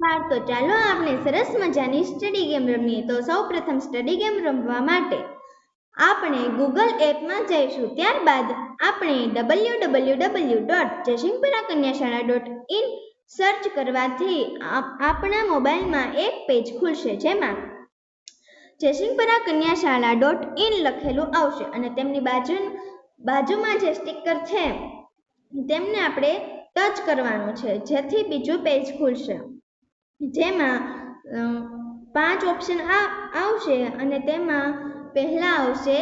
તો ચાલો આપણે સરસ મજાની સ્ટડી ગેમ રમીએ. તો સૌ પ્રથમ સ્ટડી ગેમ રમવા માટે આપણે ગૂગલ એપમાં જઈશું. ત્યારબાદ આપણે W W W dot Jaysinhpura Kanyashala dot in search કરવાથી આપ- આપણા મોબાઈલમાં એક પેજ ખુલશે જેમાં જયસિંહપુરા કન્યાશાળા ડોટ ઇન લખેલું આવશે. અને તેમની બાજુ, બાજુમાં જે સ્ટીકર છે, તેમને આપણે ટચ કરવાનું છે. જેથી બીજું પેજ ખુલશે. જેમાં પાંચ ઓપ્શન આવશે અને તેમાં પહેલા આવશે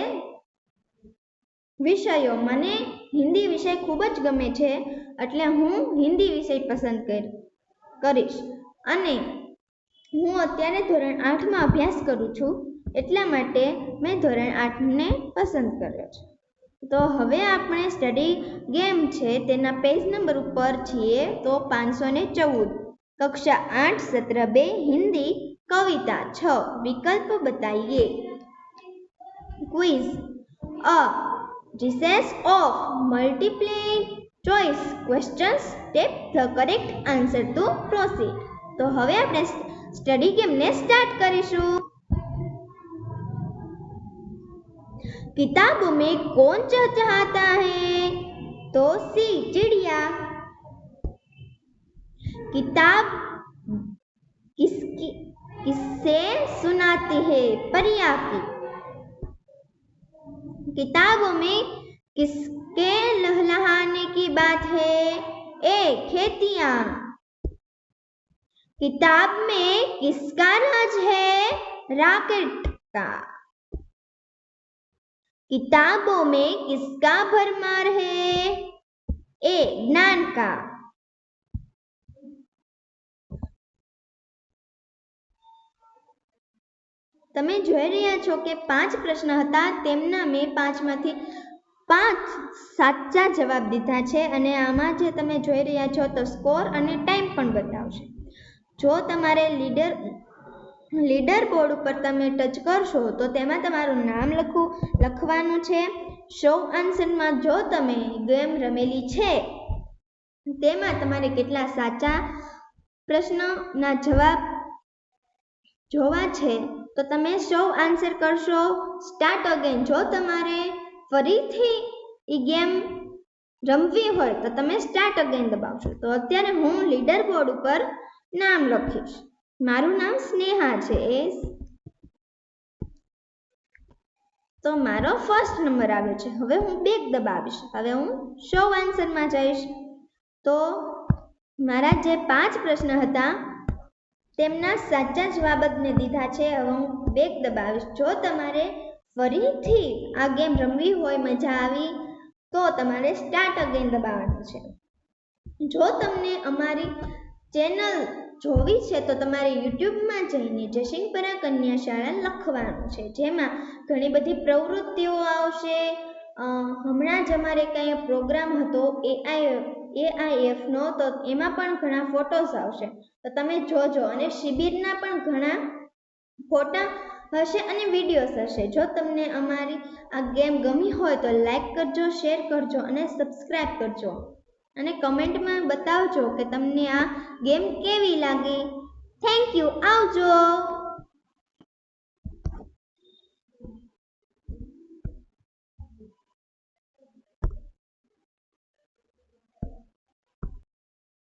વિષયો. મને હિન્દી વિષય ખૂબ જ ગમે છે, એટલે હું હિન્દી વિષય પસંદ કર, કરીશ. અને હું અત્યારે ધોરણ આઠમાં અભ્યાસ કરું છું, એટલા માટે મેં ધોરણ આઠને પસંદ કર્યો છે. તો હવે આપણે સ્ટડી ગેમ છે, તેના પેજ નંબર ઉપર છીએ, તો પાંચસો ને ચૌદ. कक्षा आठ सत्र बे हिंदी कविता छ विकल्प बताइए। Quiz a series of multiple choice questions tap the correct answer to proceed तो हम अपने स्टडी गेम ने स्टार्ट करीशु किताबों में कौन चहचहाता है तो सी चिड़िया किताब किसकी किससे सुनाती है? परिया की। किताबों में किसके लहलहाने की बात है? ए, खेतियाँ। किताब में किसका राज है? राकेट का। किताबों में किसका भरमार है? ए, ज्ञान का। તમે જોઈ રહ્યા છો કે પાંચ પ્રશ્ન હતા, તેમના મેં પાંચમાંથી પાંચ સાચા જવાબ દીધા છે અને આમાં જે તમે જોઈ રહ્યા છો તો સ્કોર અને ટાઈમ પણ બતાવશે. જો તમારે લીડર લીડર બોર્ડ ઉપર તમે ટચ કરશો તો તેમાં તમારું નામ લખવું લખવાનું છે. શો આન્સરમાં જો તમે ગેમ રમેલી છે, તેમાં તમારે કેટલા સાચા પ્રશ્નના જવાબ જોવા છે. તો તમે સો આન્સર કરશો. સ્ટાર્ટ અગેન જો તમારે ફરીથી એ ગેમ રમવી હોય તો તમે સ્ટાર્ટ અગેન દબાવશો. તો અત્યારે હું લીડર બોર્ડ ઉપર નામ લખીશ. મારું નામ સ્નેહા છે. એ તો મારો ફર્સ્ટ નંબર આવ્યો છે. હવે હું બેક દબાવીશ. હવે હું શો આન્સરમાં જઈશ. તો મારા જે પાંચ પ્રશ્ન હતા તેમના સાચા જવાબ જ મેં દીધા છે હવે હું બેક દબાવીશ. જો તમારે ફરીથી આ ગેમ રમવી હોય, મજા આવી, તો તમારે સ્ટાર્ટ અગેન દબાવવાનું છે. જો તમને અમારી ચેનલ જોવી છે, તો તમારે યુટ્યુબમાં જઈને જશિંગપરા કન્યા શાળા લખવાનું છે. જેમાં ઘણી બધી પ્રવૃત્તિઓ આવશે. હમણાં જ અમારે કંઈ પ્રોગ્રામ હતો એઆઈ એઆઈએફનો તો એમાં પણ ઘણા ફોટોસ આવશે. તો તમે જોજો અને શિબિરના પણ ઘણા ફોટા હશે અને વિડીયોસ હશે. જો તમને અમારી આ ગેમ ગમી હોય તો લાઈક કરજો શેર કરજો અને સબસ્ક્રાઈબ કરજો. અને કમેન્ટમાં બતાવજો કે તમને આ ગેમ કેવી લાગી. થેન્ક યુ આવજો.